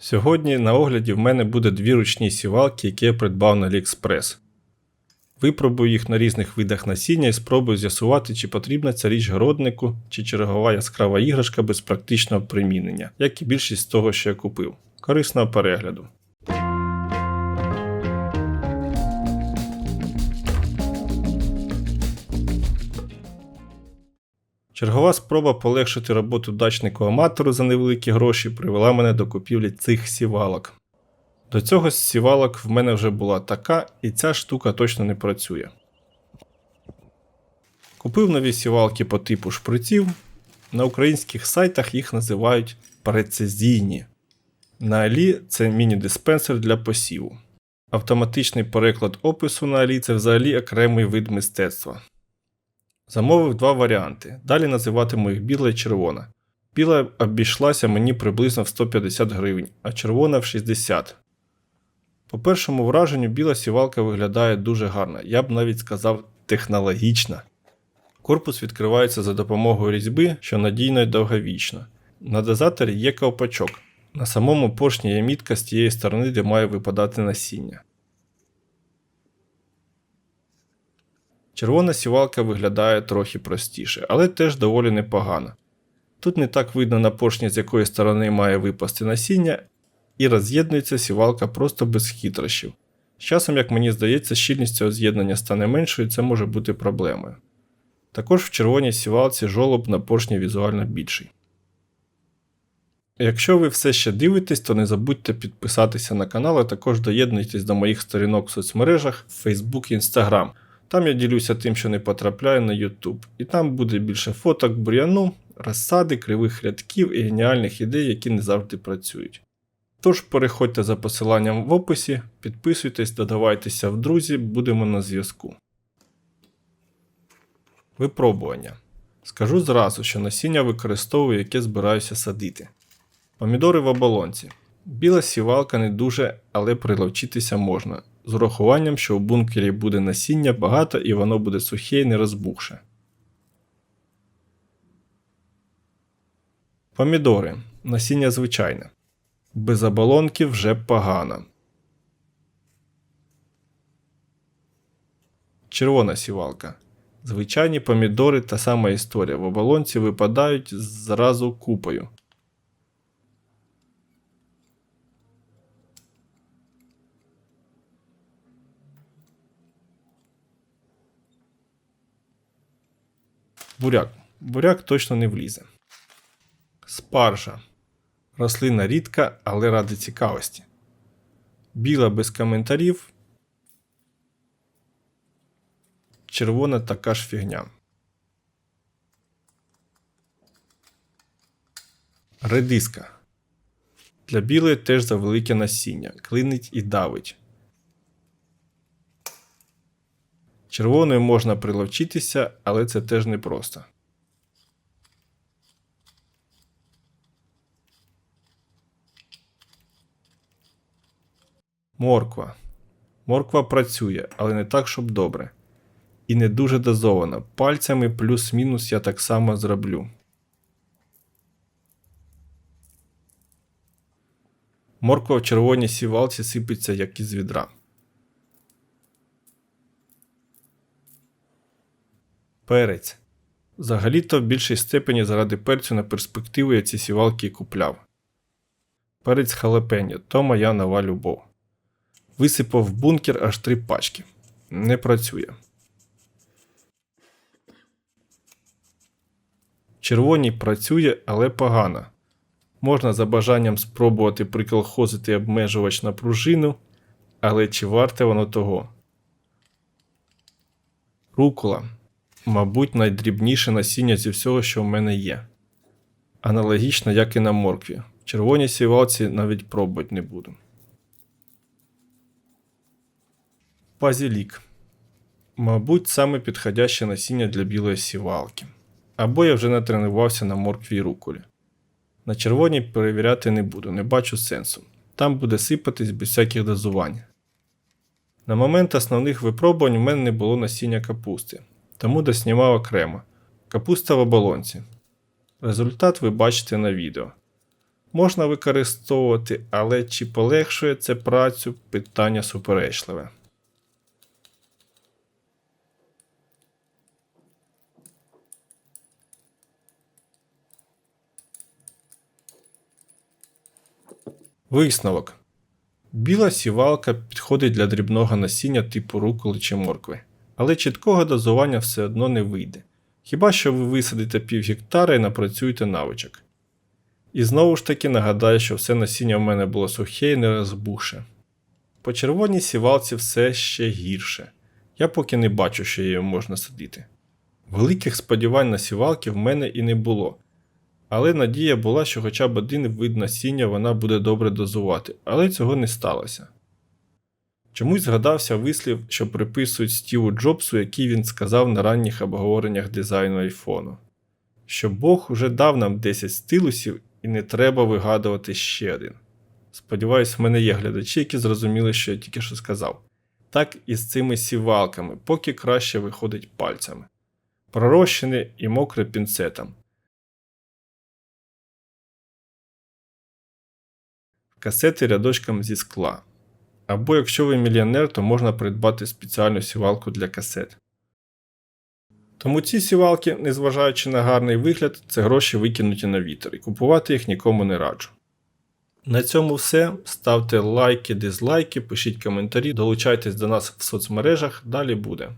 Сьогодні на огляді в мене буде дві ручні сівалки, які я придбав на AliExpress. Випробую їх на різних видах насіння і спробую з'ясувати, чи потрібна ця річ городнику, чи чергова яскрава іграшка без практичного примінення, як і більшість з того, що я купив. Корисного перегляду. Чергова спроба полегшити роботу дачнику аматору за невеликі гроші привела мене до купівлі цих сівалок. До цього з сівалок в мене вже була така, і ця штука точно не працює. Купив нові сівалки по типу шприців. На українських сайтах їх називають прецизійні. На Алі це міні-диспенсер для посіву. Автоматичний переклад опису на Алі це взагалі окремий вид мистецтва. Замовив два варіанти. Далі називатиму їх біла і червона. Біла обійшлася мені приблизно в 150 гривень, а червона в 60. По першому враженню біла сівалка виглядає дуже гарно, я б навіть сказав технологічна. Корпус відкривається за допомогою різьби, що надійно і довговічно. На дозаторі є ковпачок. На самому поршні є мітка з тієї сторони, де має випадати насіння. Червона сівалка виглядає трохи простіше, але теж доволі непогано. Тут не так видно на поршні, з якої сторони має випасти насіння, і роз'єднується сівалка просто без хитрощів. З часом, як мені здається, щільність цього з'єднання стане меншою, і це може бути проблемою. Також в червоній сівалці жолоб на поршні візуально більший. Якщо ви все ще дивитесь, то не забудьте підписатися на канал, а також доєднуйтесь до моїх сторінок в соцмережах Facebook і Instagram. Там я ділюся тим, що не потрапляю на YouTube, і там буде більше фоток бур'яну, розсади, кривих рядків і геніальних ідей, які не завжди працюють. Тож переходьте за посиланням в описі, підписуйтесь, додавайтеся в друзі, будемо на зв'язку. Випробування. Скажу зразу, що насіння використовую, яке збираюся садити. Помідори в оболонці. Біла сівалка не дуже, але приловчитися можна. З урахуванням, що у бункері буде насіння багато і воно буде сухе і не розбухше. Помідори. Насіння звичайне. Без оболонки вже погано. Червона сівалка. Звичайні помідори та сама історія. В оболонці випадають зразу купою. Буряк. Буряк точно не влізе. Спаржа. Рослина рідка, але ради цікавості. Біла без коментарів. Червона така ж фігня. Редиска. Для білої теж за велике насіння. Клинить і давить. Червоною можна приловчитися, але це теж непросто. Морква. Морква працює, але не так, щоб добре. І не дуже дозована. Пальцями плюс-мінус я так само зроблю. Морква в червоній сівалці сипеться, як із відра. Перець. Взагалі-то в більшій степені заради перцю на перспективу я ці сівалки і купляв. Перець халепеньо то моя нова любов. Висипав в бункер аж три пачки. Не працює. Червоній працює, але погано. Можна за бажанням спробувати приколхозити обмежувач на пружину, але чи варте воно того? Рукола. Мабуть, найдрібніше насіння зі всього, що в мене є. Аналогічно, як і на моркві. В червоній сівалці навіть пробувати не буду. Базілік. Мабуть, саме підходяще насіння для білої сівалки. Або я вже не тренувався на моркві і руколі. На червоній перевіряти не буду, не бачу сенсу. Там буде сипатись без всяких дозувань. На момент основних випробувань у мене не було насіння капусти, тому доснімав окремо. Капуста в оболонці. Результат ви бачите на відео. можна використовувати, але чи полегшує це працю питання суперечливе. Висновок. Біла сівалка підходить для дрібного насіння типу руколи чи моркви, але чіткого дозування все одно не вийде. Хіба що ви висадите пів гектара і напрацюєте навичок. І знову ж таки нагадаю, що все насіння в мене було сухе і не розбухше. По червоній сівалці все ще гірше. Я поки не бачу, що її можна садити. Великих сподівань на сівалки в мене і не було. Але надія була, що хоча б один вид насіння вона буде добре дозувати, але цього не сталося. Чомусь згадався вислів, що приписують Стіву Джобсу, який він сказав на ранніх обговореннях дизайну айфону, що Бог уже дав нам 10 стилусів і не треба вигадувати ще один. Сподіваюсь, в мене є глядачі, які зрозуміли, що я тільки що сказав. Так і з цими сівалками, поки краще виходить пальцями. Пророщене і мокре пінцетом. Касети рядочком зі скла. Або якщо ви мільйонер, то можна придбати спеціальну сівалку для касет. Тому ці сівалки, незважаючи на гарний вигляд, це гроші викинуті на вітер, і купувати їх нікому не раджу. На цьому все. Ставте лайки, дизлайки, пишіть коментарі, долучайтесь до нас в соцмережах, далі буде.